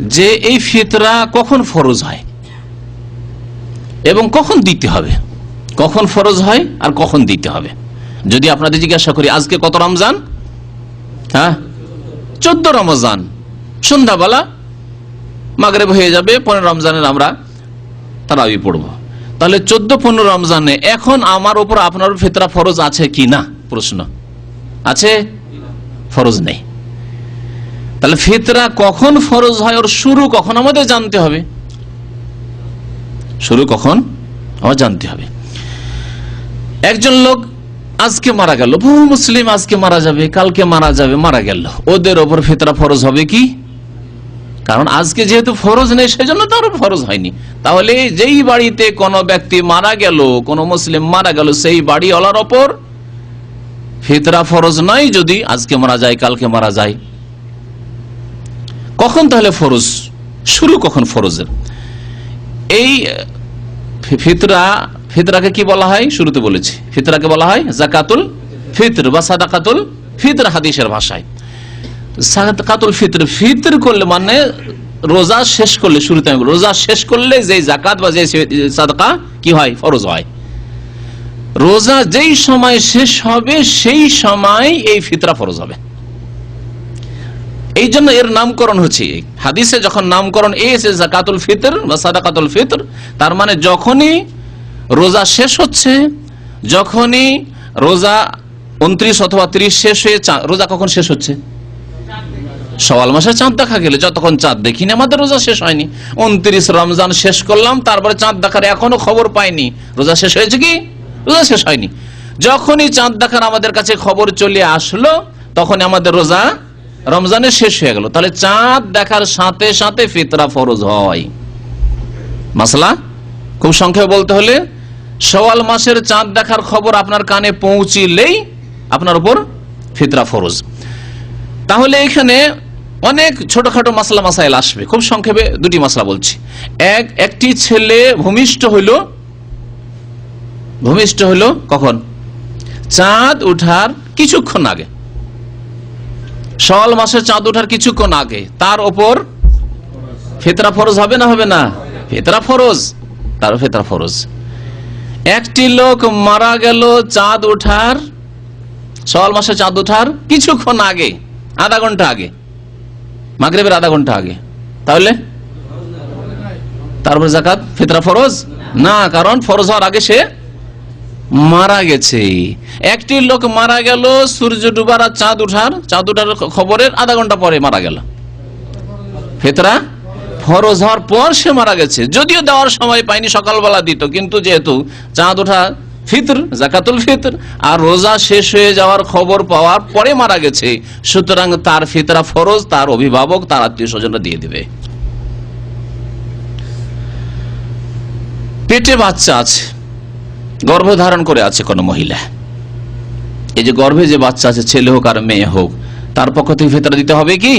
যে এই ফিতরা কখন ফরজ হয়? এবং কখন দিতে হবে? কখন ফরজ হয় আর কখন দিতে হবে? যদি আপনাদের জিজ্ঞাসা করি, আজকে কত রমজান? হ্যাঁ? চোদ্দ রমজান। সন্ধ্যাবেলা মাগরেব হয়ে যাবে, পনেরো রমজানের আমরা তারাবি পড়ব। তাহলে চোদ্দ, পনেরো রমজানে এখন আমার উপর আপনার ফিতরা ফরজ আছে কি না? প্রশ্ন। আছে? ফরজ নেই। তাহলে ফিতরা কখন ফরজ হয় ওর শুরু কখন? আমাদের জানতে হবে। শুরু কখন? আমার জানতে হবে। একজন লোক আজকে মারা গেল, বহু মুসলিম আজকে মারা যাবে, কালকে মারা যাবে, মারা গেল। ওদের ওপর ফিতরা ফরজ হবে কি? কারণ আজকে যেহেতু ফরজ নেই সেই সেজন্য তার ফরজ হয়নি। তাহলে যেই বাড়িতে কোনো ব্যক্তি মারা গেল, কোন মুসলিম মারা গেল, সেই বাড়িওয়ালার ওপর ফিতরা ফরজ নয় যদি আজকে মারা যায়, কালকে মারা যায়। কখন তাহলে ফরজ? শুরু কখন ফরজের? এই ফিতরা, ফিতরাকে কি বলা হয়? শুরুতে বলেছি। ফিতরাকে বলা হয় জাকাতুল ফিতর বা সাদাকাতুল ফিতর হাদিসের ভাষায়। সাদাকাতুল ফিতর ফিতর করলে মানে রোজা শেষ করলে, শুরুতে আমি রোজা শেষ করলে যে জাকাত বা যে সাদকা কি হয়? ফরজ হয়। রোজা যেই সময় শেষ হবে, সেই সময় এই ফিতরা ফরজ হবে। এই জন্য এর নামকরণ হচ্ছে। হাদিসে যখন নামকরণ এসে জাকাতুল ফিতর বা সাদাকাতুল ফিতর, তার মানে যখনই রোজা শেষ হচ্ছে, যখনই রোজা উনত্রিশ অথবা ত্রিশ শেষ হয়ে রোজা কখন শেষ হচ্ছে? সওয়াল মাসে চাঁদ দেখা গেলে, যতক্ষণ চাঁদ দেখিনি, আমাদের রোজা শেষ হয়নি। উনত্রিশ রমজান শেষ করলাম, তারপরে চাঁদ দেখার এখনও খবর পাইনি। রোজা শেষ হয়েছে কি? রোজা শেষ হয়নি। যখনই চাঁদ দেখার আমাদের কাছে খবর চলে আসলো তখন আমাদের রোজা রমজানের শেষ হয়ে গেল। তাহলে চাঁদ দেখার সাথে সাথে ফিতরা ফরজ হয়। মাসলা, খুব সংক্ষেপে বলতে হলে সওয়াল মাসের চাঁদ দেখার খবর আপনার কানে পৌঁছিলেই আপনার উপর ফিতরা ফরজ। তাহলে এখানে অনেক ছোটখাটো মাসলা মাসাইল আসবে। খুব সংক্ষেপে দুটি মাসলা বলছি। এক, একটি ছেলে ভূমিষ্ঠ হইল। ভূমিষ্ঠ হইল কখন? চাঁদ উঠার কিছুক্ষণ আগে। সওয়াল মাসে চাঁদ ওঠার কিছুক্ষণ আগে, তার ওপর ফেতরা ফরজ হবে না হবে না? ফেতরা ফরজ তার ফেতরা ফরজ। একটি লোক মারা গেল, চাঁদ ওঠার সওয়াল মাসে চাঁদ ওঠার কিছুক্ষণ আগে, আধা ঘণ্টা আগে, মাগরেবের আধা ঘণ্টা আগে। তাহলে? তারপর জাকাত, ফেতরা ফরজ? না, কারণ ফরজ হওয়ার আগে সে মারা গেছে। একটি লোক মারা গেল, সূর্য ডুবার আর চাঁদ উঠার। চাঁদ উঠার খবরের আধা ঘণ্টা পরে মারা গেল। ফেতরা? ফরজ হওয়ার পর সে মারা গেছে। যদিও দেওয়ার সময় পাইনি সকালবেলা দিত, কিন্তু যেহেতু চাঁদ ওঠা ফিতর, জাকাতুল ফিতর, আর রোজা শেষ হয়ে যাওয়ার খবর পাওয়ার পরে মারা গেছে, সুতরাং তার ফিতরা ফরজ, তার অভিভাবক, তার আত্মীয় স্বজনরা দিয়ে দিবে। পেটে বাচ্চা আছে। গর্ভধারণ করে আছে কোনো মহিলা। এই যে গর্ভে যে বাচ্চা আছে, ছেলে হোক আর মেয়ে হোক, তার পক্ষ থেকে ফেতরা দিতে হবে কি?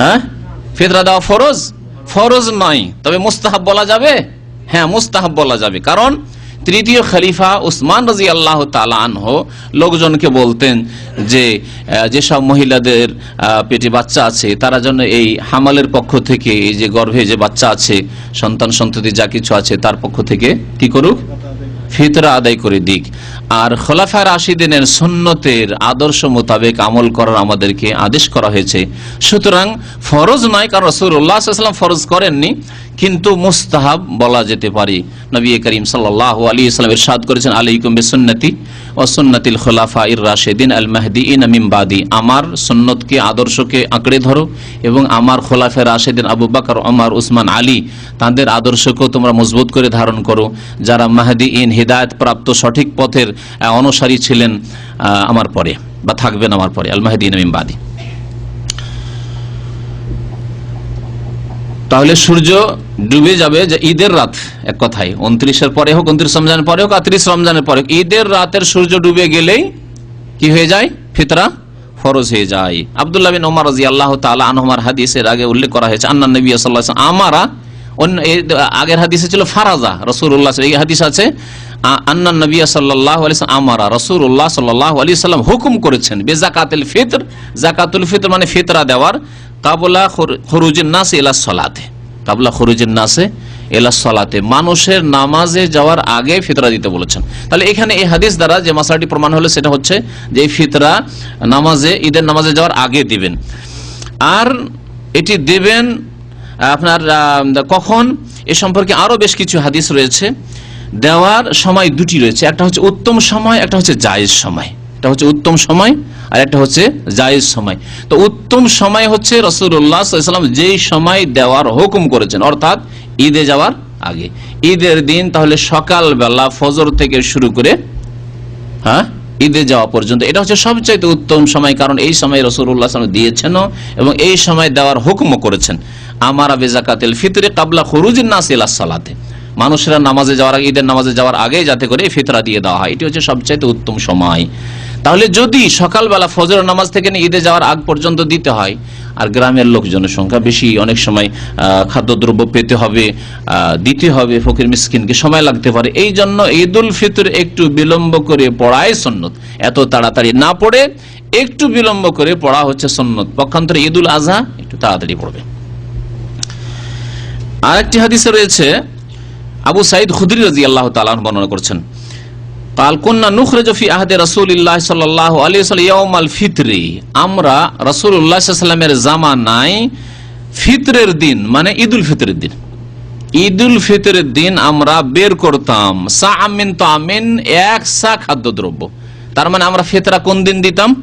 হ্যাঁ? ফেতরা দেওয়া ফরজ? ফরজ নয়। তবে মুস্তাহাব বলা যাবে? হ্যাঁ মুস্তাহাব বলা যাবে। কারণ তৃতীয় খলিফা উসমান রাজি আল্লাহ আনহ লোকজনকে বলতেন যে যেসব মহিলাদের পেটে বাচ্চা আছে, তারা যেন এই হামালের পক্ষ থেকে, এই যে গর্ভে যে বাচ্চা আছে সন্তান সন্ততি যা কিছু আছে, তার পক্ষ থেকে কি করুক? ফিতরা আদায় করে দিক। আর খোলাফা রাশিদিনের সুন্নতের আদর্শ মোতাবেক আমল করার আমাদেরকে আদেশ করা হয়েছে। সুতরাং ফরজ নয়, কারণ রসুল্লাহাম ফরজ করেননি। কিন্তু মুস্তাহাব বলা যেতে পারে। নবী করিম সাল্লাহ আলী ইসলাম ইরশাদ করেছেন, আলাইকুম সুন্নতি ও সুন্নতিল খোলাফা ইর রাশেদিন আল মাহদি ইন মিমবাদি আমার সুন্নতকে, আদর্শকে আঁকড়ে ধরো এবং আমার খোলাফা রাশেদিন আবু বাকর, ওমর, উসমান, আলী, তাদের আদর্শকেও তোমরা মজবুত করে ধারণ করো। যারা মাহদি ইন হৃদায়ত প্রাপ্ত সঠিক পথের অনুসারী ছিলেন আমার পরে বা থাকবেন আমার পরে, আল মাহদি ইন মিমবাদি তাহলে সূর্য ডুবে যাবে যে ঈদের রাত এক কথায়। উনত্রিশের পরে হোক উনত্রিশ রমজানের পরে হোক আর ত্রিশ রমজানের পরে হোক, ঈদের রাতের সূর্য ডুবে গেলেই কি হয়ে যায়? ফিতরা ফরজ হয়ে যায়। আবদুল্লাহ বিন ওমর রাজি আল্লাহ তালা আনহমার হাদিসের আগে উল্লেখ করা হয়েছে আন্না নবী সাল্লাহ আমারা অন্য আগের হাদিসে ছিল ফারাজা রসুল্লাহ এই হাদিস আছে আন্না নবী সাল্লাহ আমারা রসুল্লাহ সাল্লাহ আলি সাল্লাম হুকুম করেছেন বে জাকাতুল ফিতর জাকাতুল ফিতর মানে ফিতরা দেওয়ার কাবলা খরুজের নাস এলা সলাতে। কাবলা খরুজের নাসে এলা সলাতে। মানুষের নামাজে যাওয়ার আগে ফিতরা দিতে বলেছেন। তাহলে এখানে এই হাদিস দ্বারা যে মশালাটি প্রমাণ হলো, সেটা হচ্ছে যে ফিতরা নামাজে, ঈদের নামাজে যাওয়ার আগে দিবেন। আর এটি দেবেন, আপনার কখন? এ সম্পর্কে আরও বেশ কিছু হাদিস রয়েছে। দেওয়ার সময় দুটি রয়েছে। একটা হচ্ছে উত্তম সময়, একটা হচ্ছে জায়েজ সময়। একটা হচ্ছে উত্তম সময় আর একটা হচ্ছে জায়েজ সময়। তো উত্তম সময় হচ্ছে রসুল্লাহ সাল্লাম যেই সময় দেওয়ার হুকুম করেছেন, অর্থাৎ ঈদে যাওয়ার আগে। ঈদের দিন তাহলে সকালবেলা ফজর থেকে শুরু করে হ্যাঁ ঈদে যাওয়া পর্যন্ত। এটা হচ্ছে সবচাইতে উত্তম সময়, কারণ এই সময় রসুল্লাহ দিয়েছেন এবং এই সময় দেওয়ার হুকুমও করেছেন। আমার আবে জাকাতিল ফিতরে কাবলা খরুজিন নাসিল সালাতে। মানুষেরা নামাজে যাওয়ার আগে, ঈদের নামাজে যাওয়ার আগে যাতে করে ফিতরা দিয়ে দেওয়া হয়। এটি হচ্ছে সবচাইতে উত্তম সময়। তাহলে যদি সকালবেলা ফজর নামাজ থেকে ঈদে যাওয়ার আগ পর্যন্ত দিতে হয়, আর গ্রামের লোকজনের সংখ্যা বেশি, অনেক সময় খাদ্যদ্রব্য পেতে হবে দিতে হবে ফকির মিসকিনকে, সময় লাগতে পারে। এই জন্য ঈদ উল ফিতর একটু বিলম্ব করে পড়ায় সন্ন্যত এত তাড়াতাড়ি না পড়ে একটু বিলম্ব করে পড়া হচ্ছে সন্ন্যত পক্ষান্তরে ঈদ উল আজহা একটু তাড়াতাড়ি পড়বে। আরেকটি হাদিসে রয়েছে, আবু সাইদ খুদরি রাজি আল্লাহ তালাহ বর্ণনা করছেন ইয়াউমাল ফিতরি আমরা ফিতরের দিন মানে ঈদুল ফিতরের দিন। ফিতরের দিন আমরা বের করতাম। আমিন তো আমিন এক সা খাদ্যদ্রব্য। তার মানে আমরা ফিতরা কোন দিন দিতাম?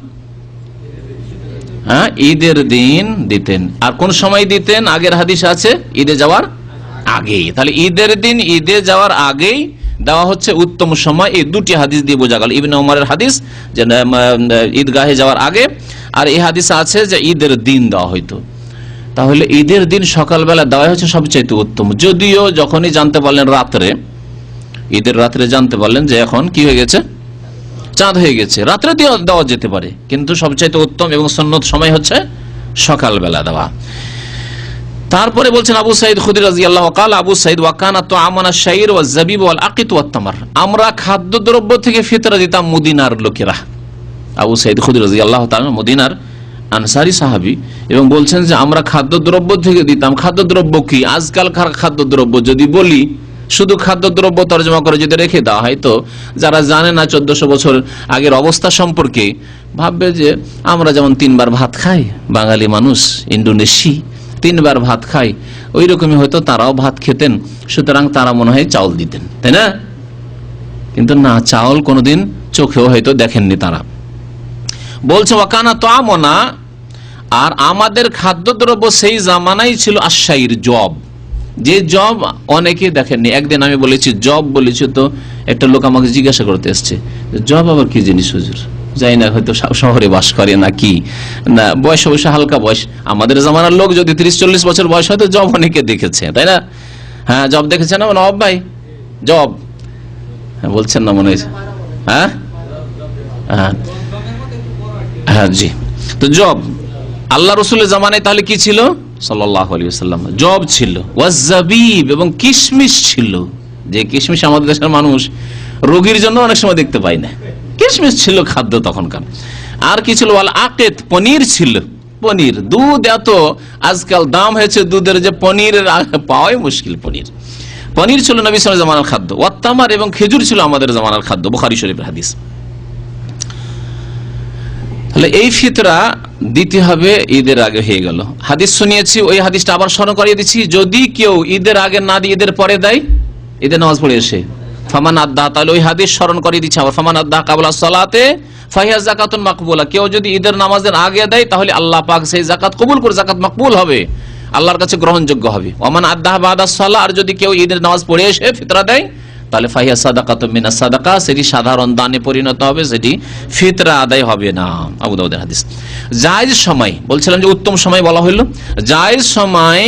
হ্যাঁ ঈদের দিন দিতেন। আর কোন সময় দিতেন? আগের হাদিস আছে, ঈদে যাওয়ার আগেই। তাহলে ঈদের দিন, ঈদে যাওয়ার আগেই দেওয়া হচ্ছে উত্তম সময়। এই দুটি হাদিস দিয়ে বোঝা গেল। ইবিন ওমরের হাদিস যে ঈদগাহে যাওয়ার আগে, আর এই হাদিস আছে যে, ঈদের দিন দেওয়া হইতো। তাহলে ঈদের দিন সকালবেলা দেওয়া হচ্ছে সবচাইতে উত্তম। যদিও যখনই জানতে পারলেন রাত্রে, ঈদের রাত্রে জানতে পারলেন যে, এখন কি হয়ে গেছে? চাঁদ হয়ে গেছে। রাত্রে দেওয়া যেতে পারে। কিন্তু সবচাইতে উত্তম এবং সন্ন্যত সময় হচ্ছে সকালবেলা দেওয়া। তারপরে বলছেন আবু সাইদ খুদির রাজি আল্লাহ কাল আবু সাইদ ওয়াকানা তো আমানা শাইর ওয়া জাবিব ওয়াল আকিত ওয়া তামার। আমরা খাদ্যদ্রব্য থেকে ফিতরা দিতাম মদিনার লোকেরা। আবু সাইদ খুদির রাজি আল্লাহ তাআলা মদিনার আনসারি সাহাবি এবং বলছেন যে, আমরা খাদ্যদ্রব্য থেকে দিতাম। খাদ্যদ্রব্য কি? আজকালকার খাদ্যদ্রব্য? যদি বলি, শুধু খাদ্যদ্রব্য তর্জমা করে যদি রেখে দেওয়া হয় তো, যারা জানে না চোদ্দশো বছর আগের অবস্থা সম্পর্কে, ভাববে যে, আমরা যেমন তিনবার ভাত খাই, বাঙালি মানুষ ইন্ডোনেশি তিনবার ভাত খাই ওই রকমই হয়তো তারাও ভাত খেতেন, সুতরাং তারা মনে হয় চাউল দিতেন, তাই না? কিন্তু না, চাউল কোনোদিন চোখেও হয়তো দেখেননি তারা। বলছে, ওয়াকানা তো আমনা আর আমাদের খাদ্যদ্রব্য সেই জামানাই ছিল আশাইর জব। যে জব অনেকে দেখেননি। একদিন আমি বলেছি, জব বলেছি তো একটা লোক আমাকে জিজ্ঞাসা করতে এসছে, জব আবার কি জিনিস হুজুর? যাই না, হয়তো শহরে বাস করে না কি? না, বয়স অবশ্য হালকা বয়স। আমাদের জামানার লোক যদি তিরিশ, চল্লিশ বছর বয়স হয়তো জব অনেকে দেখেছে, তাই না? হ্যাঁ জব দেখেছে না নবাব ভাই? জব। হ্যাঁ বলছেন না মনে হয়েছে। হ্যাঁ? হ্যাঁ। হ্যাঁ জি। তো জব। আল্লাহ রসুলের জামানায় তাহলে কি ছিল? সাল্লাহ আলী সাল্লাম জব ছিল। ওয়াজাবিব এবং কিশমিশ ছিল। যে কিশমিশ আমাদের দেশের মানুষ রোগীর জন্য অনেক সময় দেখতে পাই না। কিশমিশ ছিল খাদ্য তখনকার। আর কি ছিল? ওয়াল আকেত পনির ছিল। পনির, দুধ এত, আজকাল দাম হয়েছে দুধের যে পনিরের পাওয়াই মুশকিল পনির। পনির ছিল নবী সালের জামানার খাদ্য। ওয়াত্তামার এবং খেজুর ছিল আমাদের জামানার খাদ্য, বুখারি শরীফের হাদিস। তাহলে এই ফিতরা দিতে হবে ঈদের আগে হয়ে গেল। হাদিস শুনিয়েছি, ওই হাদিসটা আবার স্মরণ করিয়ে দিচ্ছি, যদি কেউ ঈদের আগে না দিয়ে, ঈদের পরে দেয়, ঈদের নামাজ পড়ে এসে ফামান আদাহ তাহলে ওই হাদিস স্মরণ করিয়ে দিচ্ছে আবার ফামান আদাহ কাবলা সালাতে, ফাহিয়া জাকাতুন মাকবুলা। কেউ যদি ঈদের নামাজের আগে দেয়, তাহলে আল্লাহ পাক সেই জাকাত কবুল করে, জাকাত মাকবুল হবে। আল্লাহর কাছে গ্রহণযোগ্য হবে। ওমান আদাহ বাদা সাল্লাহ আর যদি কেউ ঈদের নামাজ পড়ে এসে ফিতরা দেয়, তাহলে ফাহিয়া সাদাকা তো মিনা সাদাকা, সেটি সাধারণ দানে পরিণত হবে, সেটি ফিতরা আদায় হবে না। আবু দাউদের হাদিস। জায়েজ সময়, বলছিলাম যে উত্তম সময় বলা হইল। জায়েজ সময়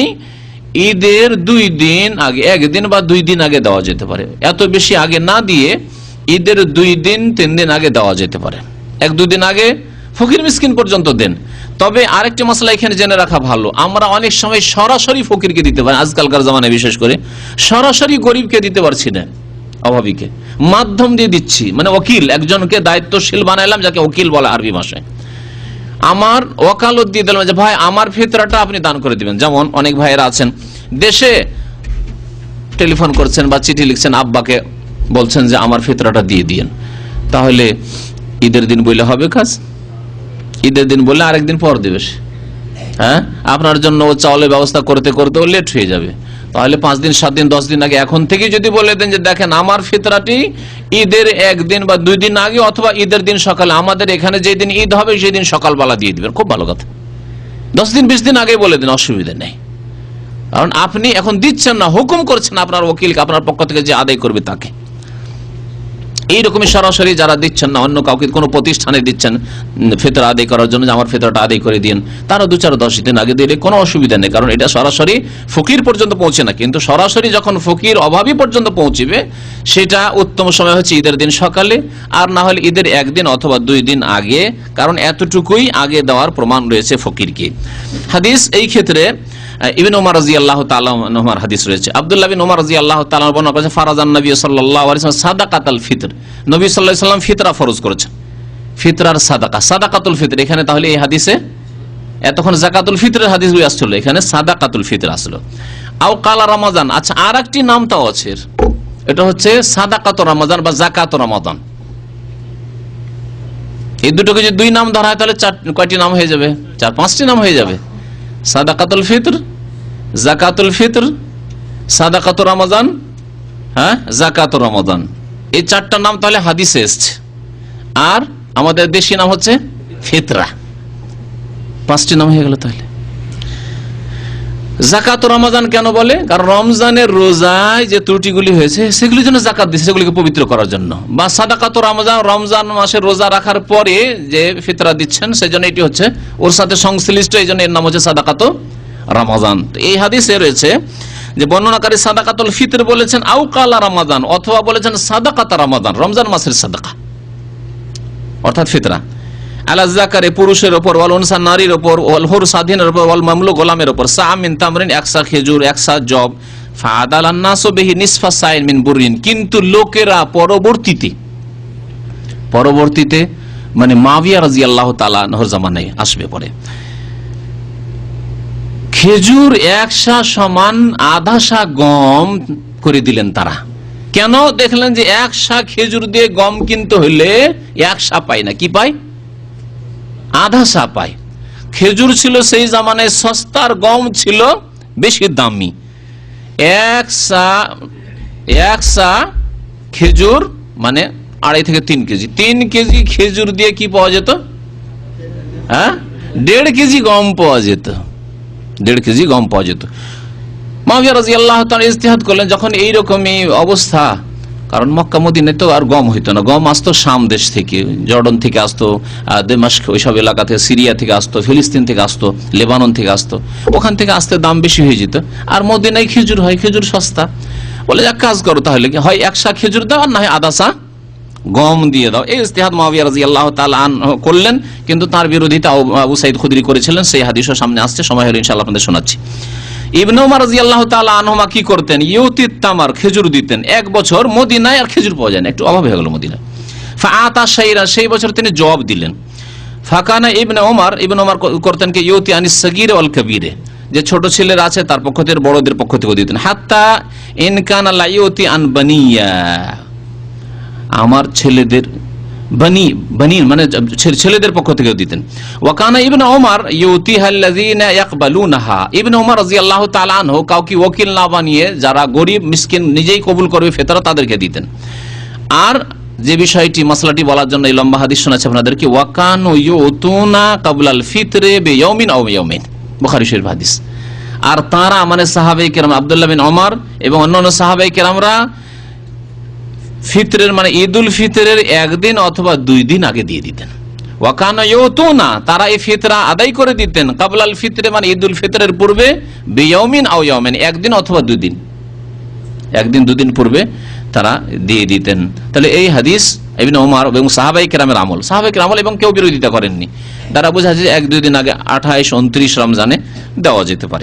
ঈদের দুই দিন আগে একদিন বা দুই দিন আগে দেওয়া যেতে পারে। এত বেশি আগে না দিয়ে ঈদের দুই দিন, তিন দিন আগে দেওয়া যেতে পারে। এক, দুই দিন আগে ফকির মিসকিন পর্যন্ত দেন। তবে আরেকটি মশলা এখানে জেনে রাখা ভালো। আমরা অনেক সময় সরাসরি ফকিরকে দিতে পারি, আজকালকার জামানায় বিশেষ করে, সরাসরি গরিবকে দিতে পারছি না, অভাবীকে। মাধ্যম দিয়ে দিচ্ছি। মানে ওকিল, একজনকে দায়িত্বশীল বানাইলাম, যাকে ওকিল বলে আরবি ভাষায়। আমার ওকালত দিয়ে দিলাম যে, ভাই, আমার ফিতরাটা আপনি দান করে দিবেন। যেমন অনেক ভাইয়েরা আছেন, দেশে টেলিফোন করছেন বা চিঠি লিখছেন, আব্বাকে বলছেন যে, আমার ফিতরাটা দিয়ে দিয়েন। তাহলে ঈদের দিন বললে হবে কাজ? ঈদের দিন বললে আরেকদিন পর দেবে। হ্যাঁ? আপনার জন্য ও চাউলের ব্যবস্থা করতে করতে ও লেট হয়ে যাবে। তাহলে পাঁচ দিন, সাত দিন, দশ দিন আগে। এখন থেকে যদি বলে দেন যে, দেখেন, আমার ফিতরাটি ঈদের একদিন বা দুই দিন আগে অথবা ঈদের দিন সকালে, আমাদের এখানে যেদিন ঈদ হবে, সেদিন সকালবেলা দিয়ে দিবেন। খুব ভালো কথা। দশ দিন, বিশ দিন আগে বলে দিন, অসুবিধা নেই। কারণ আপনি এখন দিচ্ছেন না, হুকুম করছেন আপনার ওকিলকে, আপনার পক্ষ থেকে যে আদায় করবে তাকে। এইরকমই সরাসরি যারা দিচ্ছেন না, অন্য কাউকে কোনো প্রতিষ্ঠানে দিচ্ছেন ফেতরা আদায় করার জন্য আমার ফেতরাটা আদায় করে দিন তারা দু চার দশ দিন আগে দিলে কোনো অসুবিধা নেই, কারণ এটা সরাসরি ফকির পর্যন্ত পৌঁছে না। কিন্তু সরাসরি যখন ফকির অভাবী পর্যন্ত পৌঁছিবে, সেটা উত্তম সময় হচ্ছে ঈদের দিন সকালে, আর না হলে ঈদের একদিন অথবা দুই দিন আগে, কারণ এতটুকুই আগে দেওয়ার প্রমাণ রয়েছে ফকিরকে। হাদিস এই ক্ষেত্রে ইবিন ওমর রাজি আল্লাহ তালার হাদিস রয়েছে। আবদুল্লাহ বিন ওমর রাজি আল্লাহ তালা বর্ণনা করেছে ফারাজান নবী সাল্লাহ সাদাকাতাল ফিতর। নবী সাল্লাহ সাল্লাম ফিতরা ফরজ করেছেন। ফিতরার সাদাকা, সাদাকাতুল ফিতর। এখানে তাহলে এই হাদিসে এতক্ষণ জাকাতুল ফিতরের হাদিসগুলি আসছিল, এখানে সাদাকাতুল ফিতর আসলো। আও কালা রমাজান আচ্ছা আর একটি নাম তাও আছে এটা হচ্ছে সাদাকাত রমাজান বা জাকাত রমাদান। এই দুটোকে যদি দুই নাম ধরা হয়, তাহলে চার, কয়টি নাম হয়ে যাবে? চার, পাঁচটি নাম হয়ে যাবে। সাদাকাতুল ফিতর জাকাতুল ফিতর সাদাকাত রমাজান হ্যাঁ জাকাত রমাদান এই চারটা নাম তাহলে হাদিসে এসছে। আর আমাদের দেশি নাম হচ্ছে ফিতরা। পাঁচটি নাম হয়ে গেল তাহলে। জাকাত রমাজান কেন বলে? কারণ রমজানের রোজায় যে ত্রুটিগুলি হয়েছে, সেগুলির জন্য জাকাত দিচ্ছে সেগুলিকে পবিত্র করার জন্য। বা সাদাকাত রমজান রমজান মাসে রোজা রাখার পরে যে ফিতরা দিচ্ছেন সেই জন্য এটি হচ্ছে ওর সাথে সংশ্লিষ্ট, এই জন্য এর নাম হচ্ছে সাদাকাত রমাজান। এই হাদিসে রয়েছে যে বর্ণনাকারী সাদাকাতুল ফিতর বলেছেন আউ কালা রমাজান অথবা বলেছেন, সাদাকাত রমাদান রমজান মাসের সাদাকা অর্থাৎ ফিতরা। আলা জাকারে পুরুষের ওপর, ওয়াল উনসা নারীর ওপর, ওয়াল হুর স্বাধীনের ওপর, ওয়াল মামলু গোলামের ওপর। সামিন তামরিন একসা খেজুর একসা জব কিন্তু লোকেরা পরবর্তীতে পরবর্তীতে মানে মাবিয়া রাদিয়াল্লাহু তাআলা নহর জামানায় আসবে পরে। খেজুর একশা সমান আধা আধাশা গম করে দিলেন তারা। কেন? দেখলেন যে একশা খেজুর দিয়ে গম কিনতে হলে একশা পায় না। কি পায়? আধা সা পায়। খেজুর ছিল সেই জামানায় সস্তার গম ছিল বেশি দামি। এক সা এক সা খেজুর মানে আড়াই থেকে তিন কেজি। তিন কেজি খেজুর দিয়ে কি পাওয়া যেত? হ্যাঁ? দেড় কেজি গম পাওয়া যেত। দেড় কেজি গম পাওয়া যেত। মাবিয়া রাজি আল্লাহ ইস্তেহাদ করলেন, যখন এইরকমই অবস্থা কারণ মক্কা মদিনে তো আর গম হইতো না। গম আসতো শাম দেশ থেকে, জর্ডন থেকে আসতো দেমাস্ক ওইসব এলাকা থেকে সিরিয়া থেকে আসতো, ফিলিস্তিন থেকে আসতো, লেবানন থেকে আসতো। ওখান থেকে আসতে দাম বেশি হয়ে যেত। আর মদিনায় খেজুর হয়, খেজুর সস্তা। বলে এক কাজ করো তাহলে। কি হয় একশা খেজুর দাও, আর না হয় আদা সা গম দিয়ে দাও। এই ইস্তেহাদ মাবিয়া রাজি আল্লাহ তাআলা করলেন, কিন্তু তার বিরোধিতা আবু- সাইদ খুদরি করেছিলেন। সেই হাদিসও সামনে আসছে, সময় হলে ইনশাআল্লাহ আপনাদের শোনাচ্ছি। ইবনে উমর রাদিয়াল্লাহু তাআলা আনহুমা কি করতেন? ইউতিত তামার খেজুর দিতেন। এক বছর মদিনায় আর খেজুর পাওয়া যায় না। একটু অভাব হয়ে গেল মদিনায়। ফাআতা শাইরা, সেই বছর তিনি জবাব দিলেন। ফাকানা ইবনে ওমর ইবনে ওমর করতেন কি? ইউতি আনিস সাগীর ওয়াল কবীরে। যে ছোট ছেলেরা আছে, তার পক্ষ থেকে, বড়দের পক্ষ থেকে দিতেন। হাত্তা ইনকানা লা ইউতি আন আমার ছেলেদের বানি মানে ছেলেদের পক্ষ দিতেন। ওয়াকানা কাউকে ওকিল যারা গরিব নিজেই কবুল করবে তাদেরকে দিতেন। আর যে বিষয়টি মশলাটি বলার জন্য এই লম্বা হাদিস শোনাচ্ছে আপনাদেরকে, ওয়াকানু ফিতরে হাদিস। আর তারা মানে সাহাবাই কেরাম আব্দুল্লাহ বিন ওমর এবং অন্যান্য সাহাবাই কেরামরা ফিতরের মানে ঈদ উল ফিতরের একদিন অথবা দুই দিন আগে দিয়ে দিতেন। ওয়াকানা না তারা এই ফিতরা আদায় করে দিতেন। কাবলাল ফিতরে মানে ঈদ উল ফিতরের পূর্বে বিয়মিন আও ইয়াউমিন, একদিন অথবা দুই দিন। একদিন দুদিন পূর্বে তারা দিয়ে দিতেন। তাহলে এই হাদিস ইবনে ওমর এবং সাহাবাই কেরামের আমল। সাহাবাই আমল এবং কেউ বিরোধিতা করেননি। দ্বারা বোঝা যায় এক, দুই দিন আগে আঠাইশ, উনত্রিশ রমজানে দেওয়া যেতে পারে।